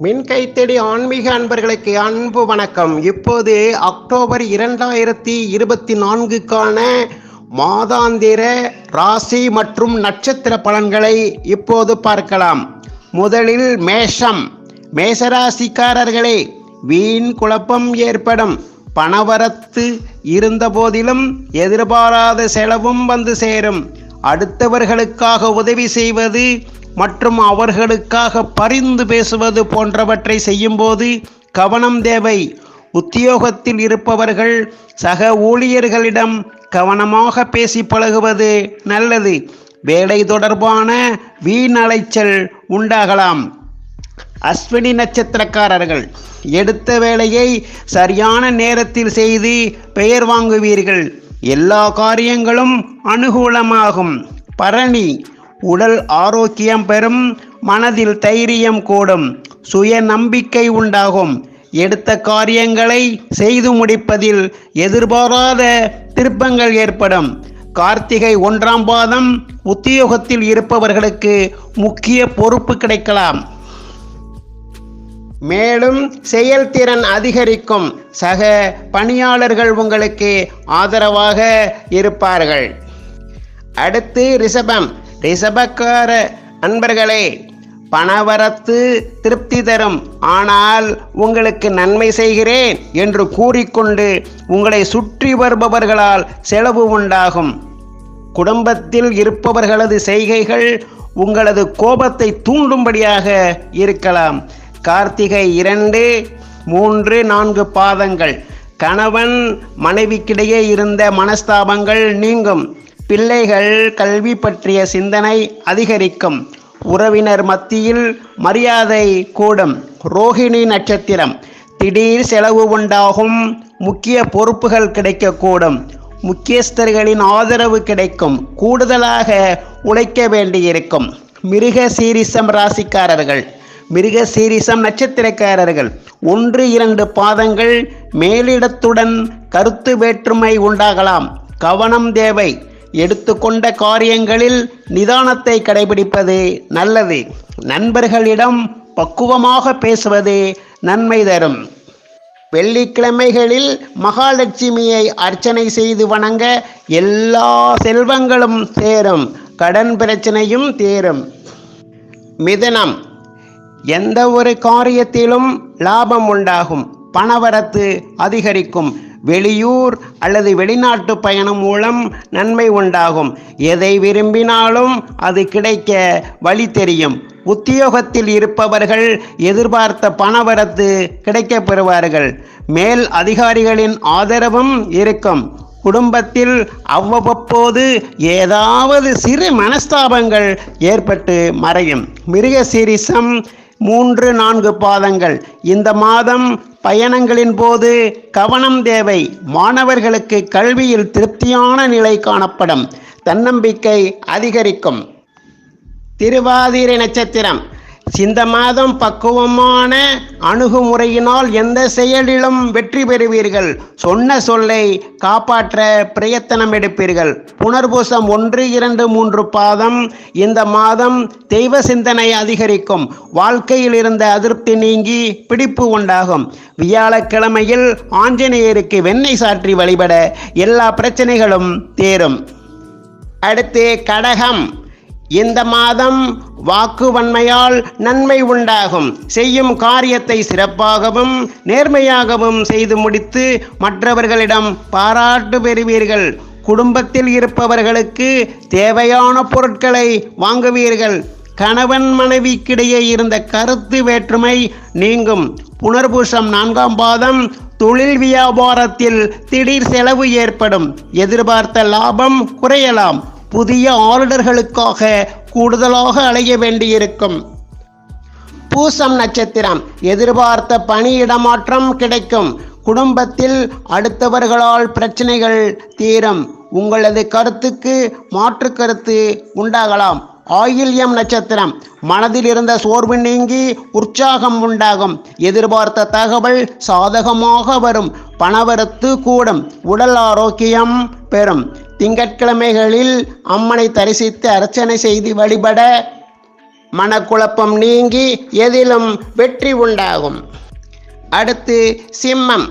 மின் கைத்தடி ஆன்மீக அன்பர்களுக்கு அன்பு வணக்கம். இப்போது அக்டோபர் இரண்டாயிரத்தி இருபத்தி நான்குக்கான மாதாந்திர ராசி மற்றும் நட்சத்திர பலன்களை இப்போது பார்க்கலாம். முதலில் மேஷம். மேசராசிக்காரர்களே வீண் குழப்பம் ஏற்படும். பணவரத்து இருந்த போதிலும் எதிர்பாராத செலவும் வந்து சேரும். அடுத்தவர்களுக்காக உதவி செய்வது மற்றும் அவர்களுக்காக பரிந்து பேசுவது போன்றவற்றை செய்யும்போது கவனம் தேவை. உத்தியோகத்தில் இருப்பவர்கள் சக ஊழியர்களிடம் கவனமாக பேசி பழகுவது நல்லது. வேலை தொடர்பான வீண் அலைச்சல் உண்டாகலாம். அஸ்வினி நட்சத்திரக்காரர்கள் எடுத்த வேலையை சரியான நேரத்தில் செய்து பெயர் வாங்குவீர்கள். எல்லா காரியங்களும் அனுகூலமாகும். பரணி உடல் ஆரோக்கியம் பெறும் மனதில் தைரியம் கூடும் சுய நம்பிக்கை உண்டாகும். எடுத்த காரியங்களை செய்து முடிப்பதில் எதிர்பாராத திருப்பங்கள் ஏற்படும். கார்த்திகை ஒன்றாம் பாதம் உத்தியோகத்தில் இருப்பவர்களுக்கு முக்கிய பொறுப்பு கிடைக்கலாம். மேலும் செயல்திறன் அதிகரிக்கும். சக பணியாளர்கள் உங்களுக்கு ஆதரவாக இருப்பார்கள். அடுத்து ரிஷபம். ரிஷபக்கார அன்பர்களே பணவரத்து திருப்தி தரும். ஆனால் உங்களுக்கு நன்மை செய்கிறேன் என்று கூறிக்கொண்டு உங்களை சுற்றி வருபவர்களால் செலவு உண்டாகும். குடும்பத்தில் இருப்பவர்களது செய்கைகள் உங்களது கோபத்தை தூண்டும்படியாக இருக்கலாம். கார்த்திகை இரண்டு மூன்று நான்கு பாதங்கள். கணவன் மனைவிக்கிடையே இருந்த மனஸ்தாபங்கள் நீங்கும். பிள்ளைகள் கல்வி பற்றிய சிந்தனை அதிகரிக்கும். உறவினர் மத்தியில் மரியாதை கூடும். ரோஹிணி நட்சத்திரம். திடீர் செலவு உண்டாகும். முக்கிய பொறுப்புகள் கிடைக்கக்கூடும். முக்கியஸ்தர்களின் ஆதரவு கிடைக்கும். கூடுதலாக உழைக்க வேண்டியிருக்கும். மிருக சீரிசம் ராசிக்காரர்கள். மிருக சீரிசம் நட்சத்திரக்காரர்கள். ஒன்று இரண்டு பாதங்கள் மேலிடத்துடன் கருத்து வேற்றுமை உண்டாகலாம். கவனம் தேவை. எடுத்துக்கொண்ட காரியங்களில் நிதானத்தை கடைபிடிப்பது நல்லது. நண்பர்களிடம் பக்குவமாக பேசுவது நன்மை தரும். வெள்ளிக்கிழமைகளில் மகாலட்சுமியை அர்ச்சனை செய்து வணங்க எல்லா செல்வங்களும் சேரும். கடன் பிரச்சனையும் தீரும். மிதனம். எந்த ஒரு காரியத்திலும் லாபம் உண்டாகும். பணவரத்து அதிகரிக்கும். வெளியூர் அல்லது வெளிநாட்டு பயணம் மூலம் நன்மை உண்டாகும். எதை விரும்பினாலும் அது கிடைக்க வழி தெரியும். உத்தியோகத்தில் இருப்பவர்கள் எதிர்பார்த்த பணவரத்து கிடைக்கப் பெறுவார்கள் மேல் அதிகாரிகளின் ஆதரவும் இருக்கும். குடும்பத்தில் அவ்வப்போது ஏதாவது சிறு மனஸ்தாபங்கள் ஏற்பட்டு மறையும். மிருக சீரிசம் மூன்று நான்கு பாதங்கள். இந்த மாதம் பயணங்களின் போது கவனம் தேவை. மாணவர்களுக்கு கல்வியில் திருப்தியான நிலை காணப்படும். தன்னம்பிக்கை அதிகரிக்கும். திருவாதிரை நட்சத்திரம். இந்த மாதம் பக்குவமான அணுகுமுறையினால் எந்த செயலிலும் வெற்றி பெறுவீர்கள். சொன்ன சொல்லை காப்பாற்ற பிரயத்தனம் எடுப்பீர்கள். புனர்பூசம் ஒன்று இரண்டு மூன்று பாதம். இந்த மாதம் தெய்வ சிந்தனை அதிகரிக்கும். வாழ்க்கையில் இருந்த அதிருப்தி நீங்கி பிடிப்பு உண்டாகும். வியாழக்கிழமையில் ஆஞ்சநேயருக்கு வெண்ணெய் சாற்றி வழிபட எல்லா பிரச்சனைகளும் தேரும். அடுத்து கடகம். இந்த மாதம் வாக்குவன்மையால் நன்மை உண்டாகும். செய்யும் காரியத்தை சிறப்பாகவும் நேர்மையாகவும் செய்து முடித்து மற்றவர்களிடம் பாராட்டு பெறுவீர்கள். குடும்பத்தில் இருப்பவர்களுக்கு தேவையான பொருட்களை வாங்குவீர்கள். கணவன் மனைவிக்கிடையே இருந்த கருத்து வேற்றுமை நீங்கும். புனர்பூசம் நான்காம் பாதம் தொழில் வியாபாரத்தில் திடீர் செலவு ஏற்படும். எதிர்பார்த்த லாபம் குறையலாம். புதிய ஆர்டர்களுக்காக கூடுதலாக அலைய வேண்டியிருக்கும். பூசம் நட்சத்திரம் எதிர்பார்த்த பணியிடமாற்றம் கிடைக்கும். குடும்பத்தில் அடுத்தவர்களால் பிரச்சனைகள் தீரும். உங்களது கருத்துக்கு மாற்று கருத்து உண்டாகலாம். ஆயில்யம் நட்சத்திரம் மனதில் இருந்த சோர்வு நீங்கி உற்சாகம் உண்டாகும். எதிர்பார்த்த தகவல் சாதகமாக வரும். பணவரத்து கூடும். உடல் ஆரோக்கியம் பெறும். திங்கட்கிழமைகளில் அம்மனை தரிசித்து அர்ச்சனை செய்து வழிபட மனக்குழப்பம் நீங்கி எதிலும் வெற்றி உண்டாகும். அடுத்து சிம்மம்.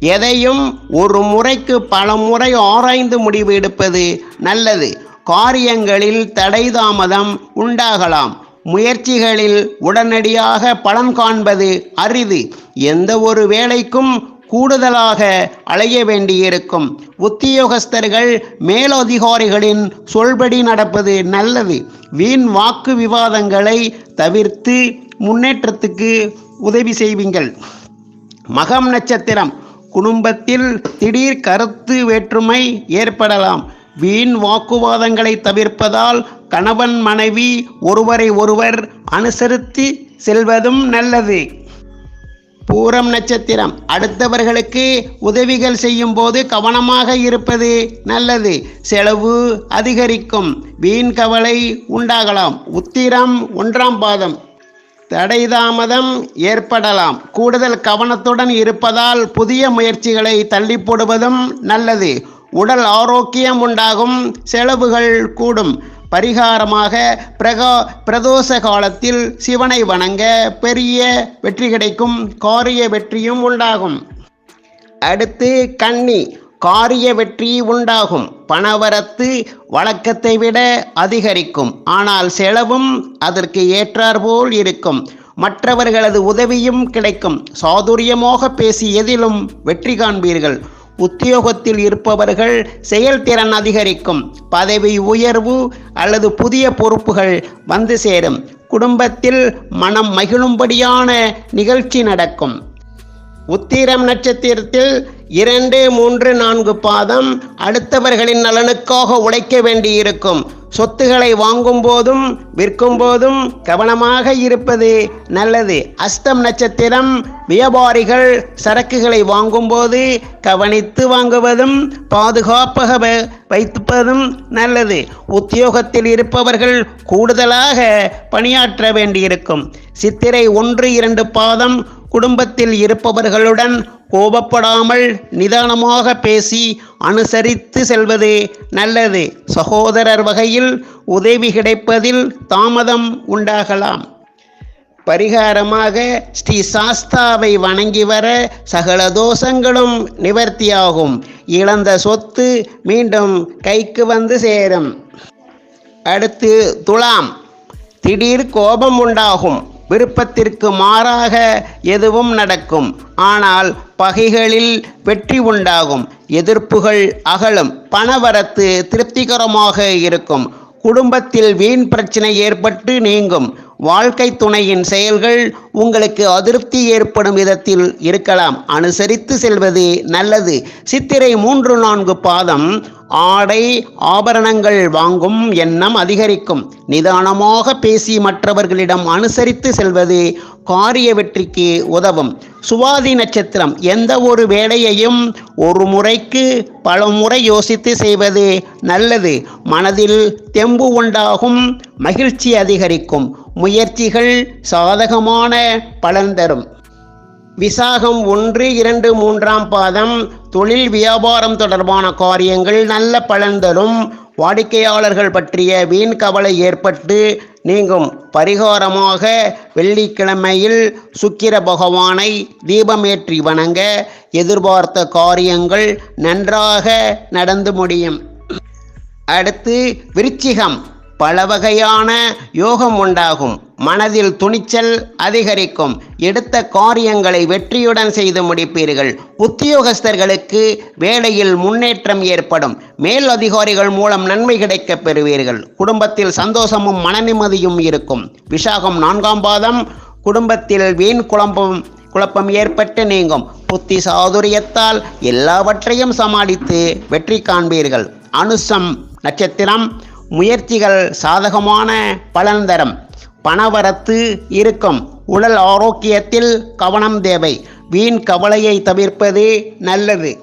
எதையும் ஒரு முறைக்கு பல முறை ஆராய்ந்து முடிவு எடுப்பது நல்லது. காரியங்களில் தடை தாமதம் உண்டாகலாம். முயற்சிகளில் உடனடியாக பலன் காண்பது அரிது. எந்த ஒரு வேலைக்கும் கூடுதலாக அலைய வேண்டியிருக்கும். உத்தியோகஸ்தர்கள் மேலதிகாரிகளின் சொல்படி நடப்பது நல்லது. வீண் வாக்கு விவாதங்களை தவிர்த்து முன்னேற்றத்துக்கு உதவி செய்வீங்கள். மகம் நட்சத்திரம். குடும்பத்தில் திடீர் கருத்து வேற்றுமை ஏற்படலாம். வீண் வாக்குவாதங்களை தவிர்ப்பதால் கணவன் மனைவி ஒருவரை ஒருவர் அனுசரித்து செல்வதும் நல்லது. பூரம் நட்சத்திரம். அடுத்தவர்களுக்கு உதவிகள் செய்யும் போது கவனமாக இருப்பது நல்லது. செலவு அதிகரிக்கும். வீண் கவலை உண்டாகலாம். உத்திரம் ஒன்றாம் பாதம். தடை தாமதம் ஏற்படலாம். கூடுதல் கவனத்துடன் இருப்பதால் புதிய முயற்சிகளை தள்ளி போடுவதும் நல்லது. உடல் ஆரோக்கியம் உண்டாகும். செலவுகள் கூடும். பரிகாரமாக பிரகா பிரதோஷ காலத்தில் சிவனை வணங்க பெரிய வெற்றி கிடைக்கும் காரிய வெற்றியும் உண்டாகும். அடுத்து கன்னி காரிய வெற்றி உண்டாகும். பணவரத்து வழக்கத்தை விட அதிகரிக்கும். ஆனால் செலவும் அதற்கு ஏற்றாற்போல் இருக்கும். மற்றவர்களது உதவியும் கிடைக்கும். சாதுரியமாக பேசி எதிலும் வெற்றி காண்பீர்கள். உத்தியோகத்தில் இருப்பவர்கள் செயல்திறன் அதிகரிக்கும் பதவி உயர்வு அல்லது புதிய பொறுப்புகள் வந்து சேரும். குடும்பத்தில் மனம் மகிழும்படியான நிகழ்ச்சி நடக்கும். உத்திரம் நட்சத்திரத்தில் இரண்டு மூன்று நான்கு பாதம் அடுத்தவர்களின் நலனுக்காக உழைக்க வேண்டியிருக்கும். சொத்துகளை வாங்கும் போதும் விற்கும் போதும் கவனமாக இருப்பது நல்லது. அஸ்தம் நட்சத்திரம் வியாபாரிகள் சரக்குகளை வாங்கும்போது கவனித்து வாங்குவதும் பாதுகாப்பாக வைத்துப்பதும் நல்லது. உத்தியோகத்தில் இருப்பவர்கள் கூடுதலாக பணியாற்ற வேண்டியிருக்கும். சித்திரை ஒன்று இரண்டு பாதம் குடும்பத்தில் இருப்பவர்களுடன் கோபப்படாமல் நிதானமாக பேசி அனுசரித்து செல்வது நல்லது. சகோதரர் வகையில் உதவி கிடைப்பதில் தாமதம் உண்டாகலாம். பரிகாரமாக ஸ்ரீ சாஸ்தாவை வணங்கி வர சகல தோஷங்களும் நிவர்த்தியாகும். இழந்த சொத்து மீண்டும் கைக்கு வந்து சேரும். அடுத்து துலாம். திடீர் கோபம் உண்டாகும். விருப்பத்திற்கு மாறாக எதுவும் நடக்கும். ஆனால் பகைகளில் வெற்றி உண்டாகும். எதிர்ப்புகள் அகலும். பணவரத்து திருப்திகரமாக இருக்கும். குடும்பத்தில் வீண் பிரச்சனை ஏற்பட்டு நீங்கும். வாழ்க்கை துணையின் செயல்கள் உங்களுக்கு அதிருப்தி ஏற்படும் விதத்தில் இருக்கலாம். அனுசரித்து செல்வது நல்லது. சித்திரை மூன்று நான்கு பாதம் ஆடை ஆபரணங்கள் வாங்கும் எண்ணம் அதிகரிக்கும். நிதானமாக பேசி மற்றவர்களிடம் அனுசரித்து செல்வது காரிய வெற்றிக்கு உதவும். சுவாதி நட்சத்திரம் எந்த ஒரு வேலையையும் ஒரு முறைக்கு பல முறை யோசித்து செய்வது நல்லது. மனதில் தெம்பு உண்டாகும் மகிழ்ச்சி அதிகரிக்கும். முயற்சிகள் சாதகமான பலன் தரும். விசாகம் ஒன்று இரண்டு மூன்றாம் பாதம் தொழில் வியாபாரம் தொடர்பான காரியங்கள் நல்ல பலன் தரும். வாடிக்கையாளர்கள் பற்றிய வீண் கவலை ஏற்பட்டு நீங்கும். பரிகாரமாக வெள்ளிக்கிழமையில் சுக்கிர பகவானை தீபமேற்றி வணங்க எதிர்பார்த்த காரியங்கள் நன்றாக நடந்து முடியும். அடுத்து விருச்சிகம். பல வகையான யோகம் உண்டாகும். மனதில் துணிச்சல் அதிகரிக்கும். எடுத்த காரியங்களை வெற்றியுடன் செய்து முடிப்பீர்கள். உத்தியோகஸ்தர்களுக்கு வேலையில் முன்னேற்றம் ஏற்படும். மேல் அதிகாரிகள் மூலம் நன்மை கிடைக்கப் பெறுவீர்கள். குடும்பத்தில் சந்தோஷமும் மனநிம்மதியும் இருக்கும். விசாகம் நான்காம் பாதம். குடும்பத்தில் வீண் குழப்பம் குழப்பம் ஏற்பட்டு நீங்கும். புத்தி சாதுரியத்தால் எல்லாவற்றையும் சமாளித்து வெற்றி காண்பீர்கள். அனுசம் நட்சத்திரம். முயற்சிகள் சாதகமான பலன் தரும். பணவரத்து இருக்கும். உடல் ஆரோக்கியத்தில் கவனம் தேவை. வீண் கவலையை தவிர்ப்பது நல்லது.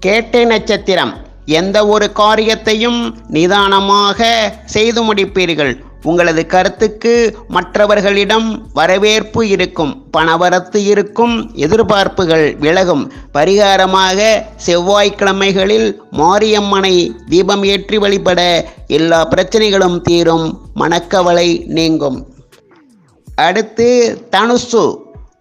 கேட்டை நட்சத்திரம். எந்த ஒரு காரியத்தையும் நிதானமாக செய்து முடிப்பீர்கள். உங்களது கருத்துக்கு மற்றவர்களிடம் வரவேற்பு இருக்கும் பணவரத்து இருக்கும் எதிர்பார்ப்புகள் விலகும். பரிகாரமாக செவ்வாய்க்கிழமைகளில் மாரியம்மனை தீபம் ஏற்றி வழிபட எல்லா பிரச்சனைகளும் தீரும். மனக்கவலை நீங்கும். அடுத்து தனுசு.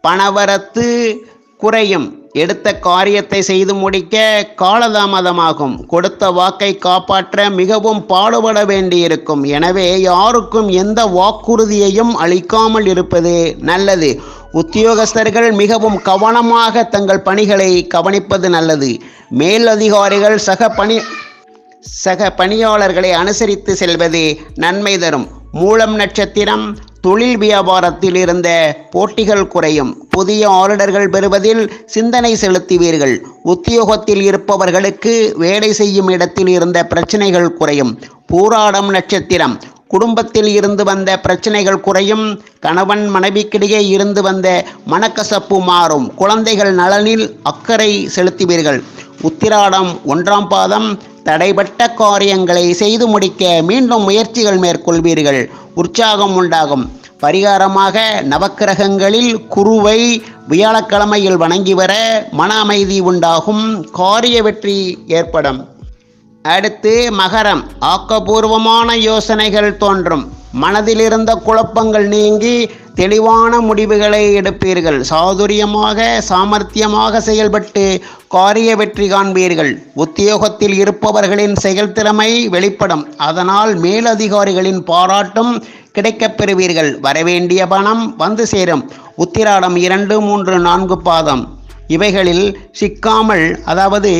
பணவரத்து குறையும். எடுத்த காரியத்தை செய்து முடிக்க காலதாமதமாகும். கொடுத்த வாக்கை காப்பாற்ற மிகவும் பாடுபட வேண்டியிருக்கும். எனவே யாருக்கும் எந்த வாக்குறுதியையும் அளிக்காமல் இருப்பது நல்லது. உத்தியோகஸ்தர்கள் மிகவும் கவனமாக தங்கள் பணிகளை கவனிப்பது நல்லது. மேலதிகாரிகள் சக பணி சக பணியாளர்களை அனுசரித்து செல்வது நன்மை தரும். மூலம் நட்சத்திரம் தொழில் வியாபாரத்தில் இருந்த போட்டிகள் குறையும். புதிய ஆர்டர்கள் பெறுவதில் சிந்தனை செலுத்துவீர்கள். உத்தியோகத்தில் இருப்பவர்களுக்கு வேலை செய்யும் இடத்தில் இருந்த பிரச்சனைகள் குறையும். பூராடம் நட்சத்திரம். குடும்பத்தில் இருந்து வந்த பிரச்சனைகள் குறையும். கணவன் மனைவிக்கிடையே இருந்து வந்த மனக்கசப்பு மாறும். குழந்தைகள் நலனில் அக்கறை செலுத்துவீர்கள். உத்திராடம் ஒன்றாம் பாதம். தடைபட்ட காரியங்களை செய்து முடிக்க மீண்டும் முயற்சிகள் மேற்கொள்வீர்கள். உற்சாகம் உண்டாகும். பரிகாரமாக நவக்கிரகங்களில் குருவை வியாழக்கிழமையில் வணங்கி வர மன அமைதி உண்டாகும். காரிய வெற்றி ஏற்படும். அடுத்து மகரம். ஆக்கப்பூர்வமான யோசனைகள் தோன்றும். மனதிலிருந்த குழப்பங்கள் நீங்கி தெளிவான முடிவுகளை எடுப்பீர்கள். சாதுரியமாக சாமர்த்தியமாக செயல்பட்டு காரிய வெற்றி காண்பீர்கள். உத்தியோகத்தில் இருப்பவர்களின் செயல்திறமை வெளிப்படும். அதனால் மேலதிகாரிகளின் பாராட்டும் கிடைக்கப் பெறுவீர்கள். வரவேண்டிய பணம் வந்து சேரும். உத்திராடம் இரண்டு மூன்று நான்கு பாதம். இவைகளில் சிக்காமல் அதாவது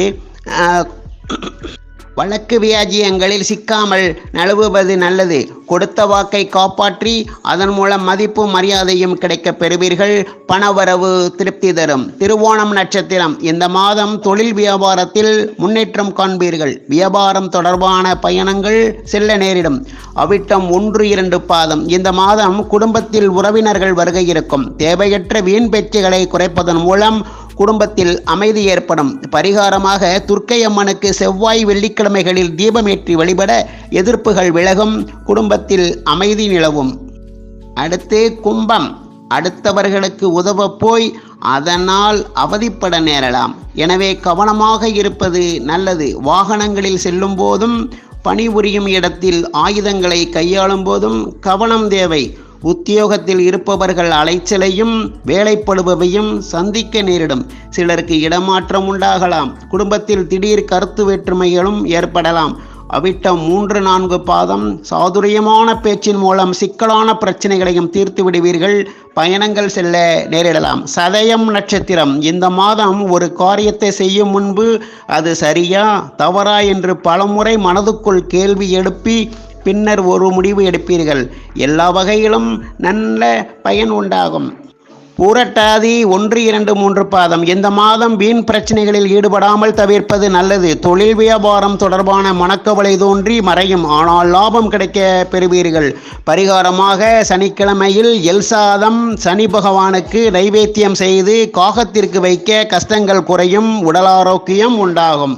வழக்கு வியாஜியங்களில் சிக்காமல் நழுவுவது நல்லது. கொடுத்த வாக்கை காப்பாற்றி அதன் மூலம் மதிப்பும் மரியாதையும் கிடைக்கப் பெறுவீர்கள். பணவரவு திருப்தி தரும். திருவோணம் நட்சத்திரம். இந்த மாதம் தொழில் வியாபாரத்தில் முன்னேற்றம் காண்பீர்கள். வியாபாரம் தொடர்பான பயணங்கள் செல்ல நேரிடும். அவிட்டம் ஒன்று இரண்டு பாதம். இந்த மாதம் குடும்பத்தில் உறவினர்கள் வருகை இருக்கும். தேவையற்ற வீண் பேச்சுகளை குறைப்பதன் மூலம் குடும்பத்தில் அமைதி ஏற்படும். பரிகாரமாக துர்க்கை அம்மனுக்கு செவ்வாய் வெள்ளிக்கிழமைகளில் தீபமேற்றி வழிபட எதிர்ப்புகள் விலகும். குடும்பத்தில் அமைதி நிலவும். அடுத்து கும்பம். அடுத்தவர்களுக்கு உதவ போய் அதனால் அவதிப்பட நேரலாம். எனவே கவனமாக இருப்பது நல்லது. வாகனங்களில் செல்லும் போதும் பணிபுரியும் இடத்தில் ஆயுதங்களை கையாளும் போதும் கவனம் தேவை. உத்தியோகத்தில் இருப்பவர்கள் அலைச்சலையும் வேலைப்படுபவையும் சந்திக்க நேரிடும். சிலருக்கு இடமாற்றம் உண்டாகலாம். குடும்பத்தில் திடீர் கருத்து வேற்றுமைகளும் ஏற்படலாம். அவிட்டம் மூன்று நான்கு பாதம் சாதுரியமான பேச்சின் மூலம் சிக்கலான பிரச்சனைகளையும் தீர்த்து விடுவீர்கள். பயணங்கள் செல்ல நேரிடலாம். சதயம் நட்சத்திரம். இந்த மாதம் ஒரு காரியத்தை செய்யும் முன்பு அது சரியா தவறா என்று பலமுறை மனதுக்குள் கேள்வி எழுப்பி பின்னர் ஒரு முடிவு எடுப்பீர்கள். எல்லா வகையிலும் நல்ல பயன் உண்டாகும். பூரட்டாதி ஒன்று இரண்டு மூன்று பாதம். இந்த மாதம் வீண் பிரச்சனைகளில் ஈடுபடாமல் தவிர்ப்பது நல்லது. தொழில் வியாபாரம் தொடர்பான மனக்கவலை தோன்றி மறையும். ஆனால் லாபம் கிடைக்க பெறுவீர்கள். பரிகாரமாக சனிக்கிழமையில் எல் சாதம் சனி பகவானுக்கு நைவேத்தியம் செய்து காகத்திற்கு வைக்க கஷ்டங்கள் குறையும் உடல் ஆரோக்கியம் உண்டாகும்.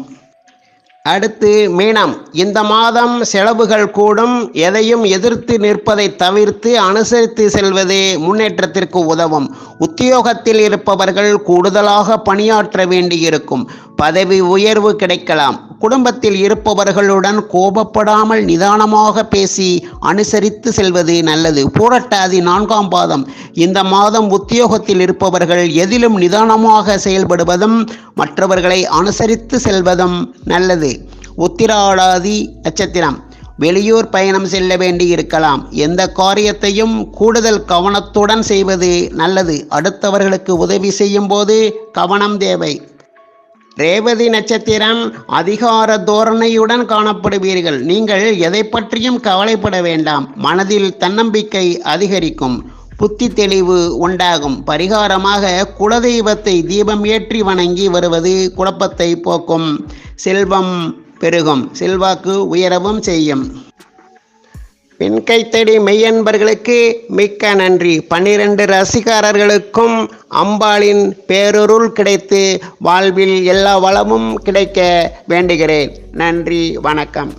அடுத்து மீனம். இந்த மாதம் செலவுகள் கூடும். எதையும் எதிர்த்து நிற்பதை தவிர்த்து அனுசரித்து செல்வதே முன்னேற்றத்திற்கு உதவும். உத்தியோகத்தில் இருப்பவர்கள் கூடுதலாக பணியாற்ற வேண்டியிருக்கும். பதவி உயர்வு கிடைக்கலாம். குடும்பத்தில் இருப்பவர்களுடன் கோபப்படாமல் நிதானமாக பேசி அனுசரித்து செல்வது நல்லது. பூரட்டாதி நான்காம் பாதம். இந்த மாதம் உத்தியோகத்தில் இருப்பவர்கள் எதிலும் நிதானமாக செயல்படுவதும் மற்றவர்களை அனுசரித்து செல்வதும் நல்லது. உத்திராடாதி நட்சத்திரம். வெளியூர் பயணம் செல்ல வேண்டி இருக்கலாம். எந்த காரியத்தையும் கூடுதல் கவனத்துடன் செய்வது நல்லது. அடுத்தவர்களுக்கு உதவி செய்யும் போது கவனம் தேவை. ரேவதி நட்சத்திரம் அதிகார தோரணையுடன் காணப்படுவீர்கள். நீங்கள் எதை பற்றியும் கவலைப்பட வேண்டாம். மனதில் தன்னம்பிக்கை அதிகரிக்கும். புத்தி தெளிவு உண்டாகும். பரிகாரமாக குலதெய்வத்தை தீபம் ஏற்றி வணங்கி வருவது குழப்பத்தை போக்கும். செல்வம் பெருகும். செல்வாக்கு உயரவும் செய்யும். பெண் கைத்தடி மெய்யன்பர்களுக்கு மிக்க நன்றி. பன்னிரண்டு ரசிகாரர்களுக்கும் அம்பாளின் பேரொருள் கிடைத்து வாழ்வில் எல்லா வளமும் கிடைக்க வேண்டுகிறேன். நன்றி வணக்கம்.